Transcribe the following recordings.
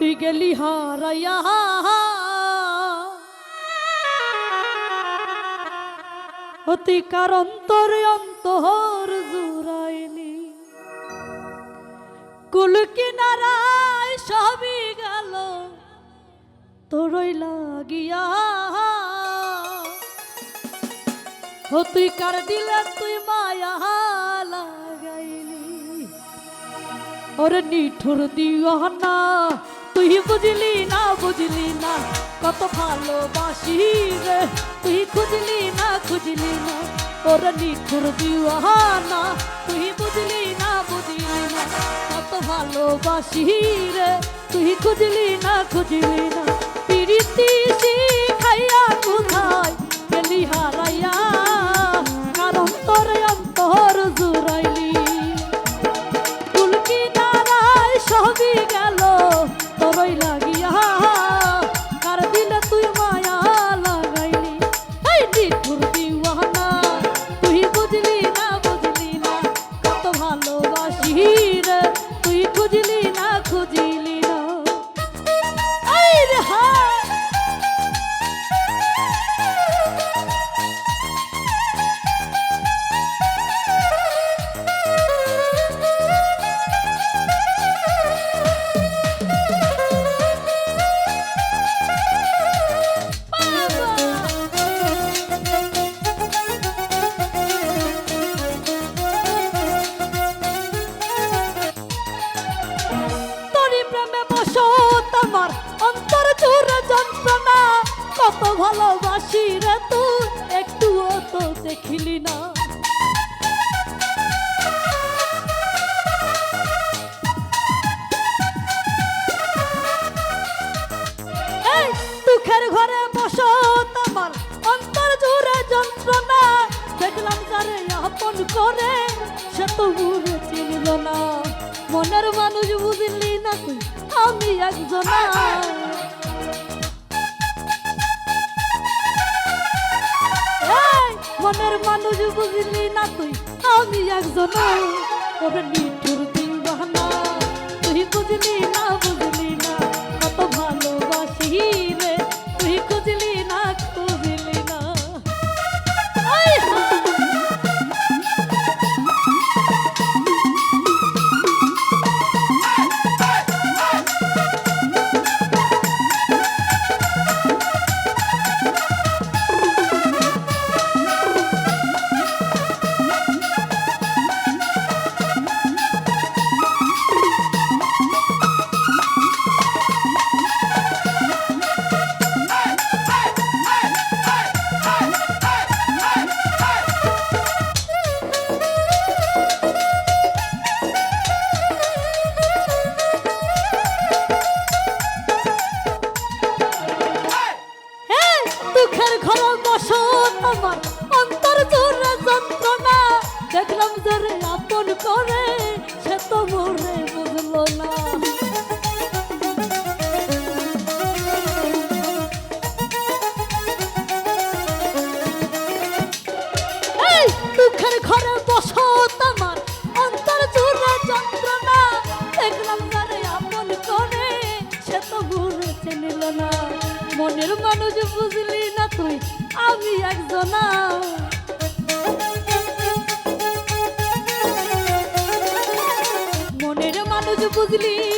তুই গেলি হারাইয়া। ও তুই কার অন্তর জুড়াইলি। কুল কিনারায় সবই গেল, তোরই লাগিয়া। ও তুই কার দিলে তুই মায়া লাগাইলি। ওরে নিঠুর দিওয়ানা তুই বুঝলি না বুঝলি না, কত ভালোবাসি রে। তুই খুঁজলি না খুঁজলি না ওর নিখুর দিওয়ানা। তুই বুঝলি না বুঝলি না, কত ভালোবাসি রে। তুই খুঁজলি না খুঁজলি না, পিরিতি খাইয়া কোথায় দেখিলি না। দুঃখের ঘরে বসো তোমার, অন্তর জুড়ে যন্ত্রণা। দেখলাম যারে আপন করে, সে তো বুড়ে চিনল না। মনের মানুষ বুঝলি না তুই, আমি একজনা। মনের মানুষ বুঝলি না তুই? আমি একজন ওরে মিঠুর দিন বাহানা তুই বুঝলি না ঘর বসত আমার অন্তর জোরে যন্ত্রণা। দেখলাম জোরে আপন করে, সে তো মরে বুঝলো না। মনের মানুষ বুঝলি না তুই আমি একজন মনের মানুষ বুঝলি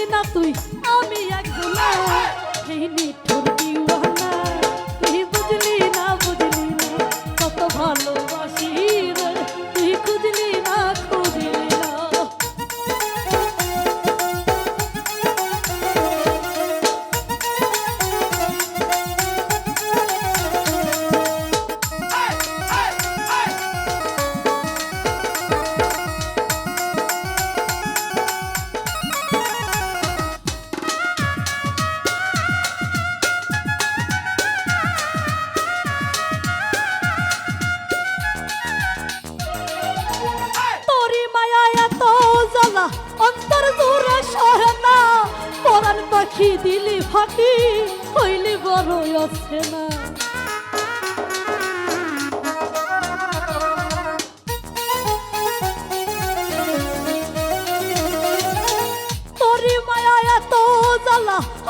অন্তর দূরা সরনা পরাণ পাখি দিলি ফাঁকি, হইলি বড় আছে না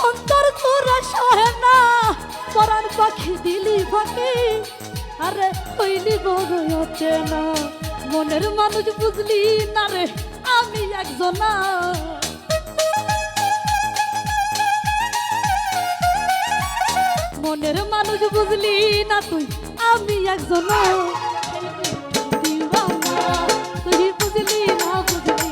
অন্তর তোরা সহে না। পরাণ পাখি দিলি ফাঁকি, আরে হইলি বড় অচেনা। মনের মানুষ বুঝলি না রে আমি না। মনের মানুষ বুঝলি না তুই আমি একজন তুই বুঝলি না বুঝলি।